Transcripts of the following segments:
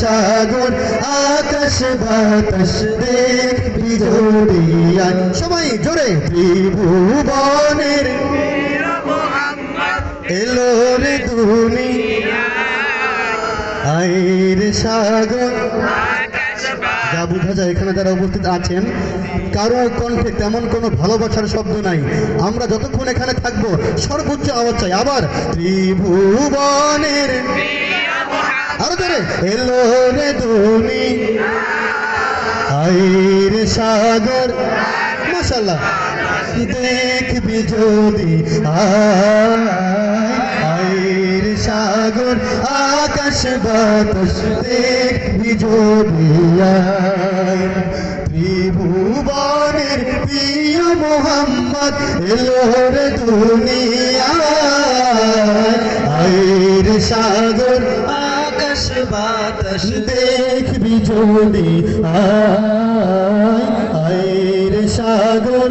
সাগর, আকাশ বাতাস দেখবি যদি সবাই জোরে। ত্রিভুবনের এলো রে দুনিয়া আয়ের সাগর। যা বোঝা যায় এখানে যারা উপস্থিত আছেন, কারও কণ্ঠে তেমন কোনো ভালোবাসার শব্দ নাই। আমরা যতক্ষণ এখানে থাকব, সর্বোচ্চ আওয়াজ চাই। আবার ধরে এলো রে ধনি। আইর সাগর। মাশাল্লাহ দেখবি যদি আইর সাগর, আকাশ বাতাস দেখবি যদি ত্রিভুবনের প্রিয় মোহাম্মদ, এলো রে আয় আয়ের সাগর,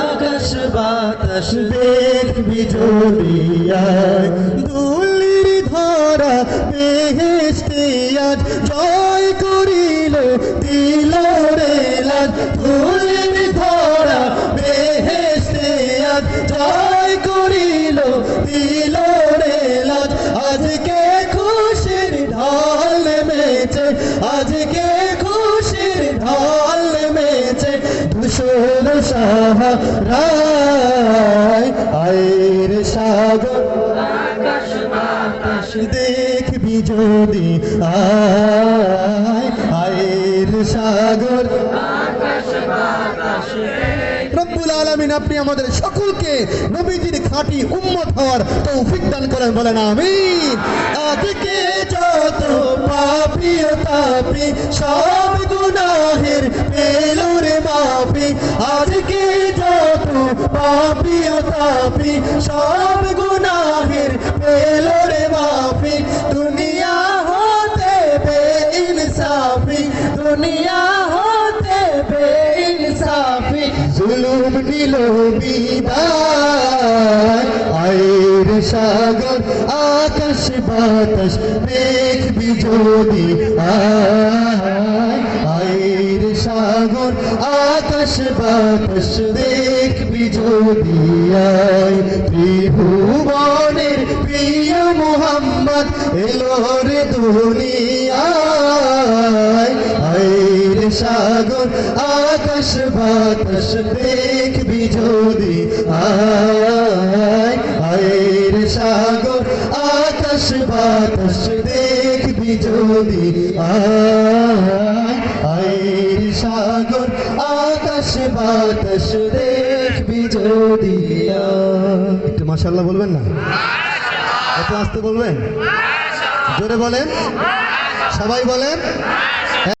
আকাশ বাতাস দেখবি যদি আয়। দুলির ধরা বেহেস্তে আজ জয় করিল দিল রে লাজ। দুলির ধরা বেহেস্তে আজ জয় করিল দিল আজকে খুশির ঢাল মেছে ধূসর সাহারায় আয়ের সাগর। দেখবি যদি আয়। আয়ের সাগর। রব্বুল আলামিন আপনি আমাদের সকলকে নবীজির খাঁটি উম্মত হওয়ার তৌফিক দান করেন বলেন আমিন। আজকে যত তাপি সব গুনাহের পেলোরে মাফি। আজকে যত পাপি ও সব গুনাহের পেলোরে মাফি। দুনিয়া হতে জুলুম নিল বিদায় আয়ের সাগর, আকাশ বাতাস দেখবি যদি আয় আয়ের সাগর, আকাশ বাতাস দেখবি যদি আয় ত্রিভুবনের প্রিয় মোহাম্মদ এলো রে দুনিয়ায়। সাগর আকাশ বাতাস দেখবি যদি আয় আয়ের সাগর আকাশ বাতাস দেখবি যদি আয় আয়ের সাগর আকাশ বাতাস দেখবি যদি। একটু মাশাল্লাহ বলবেন না? একটু আসতে বলবেন? জোরে বলেন? সবাই বলেন?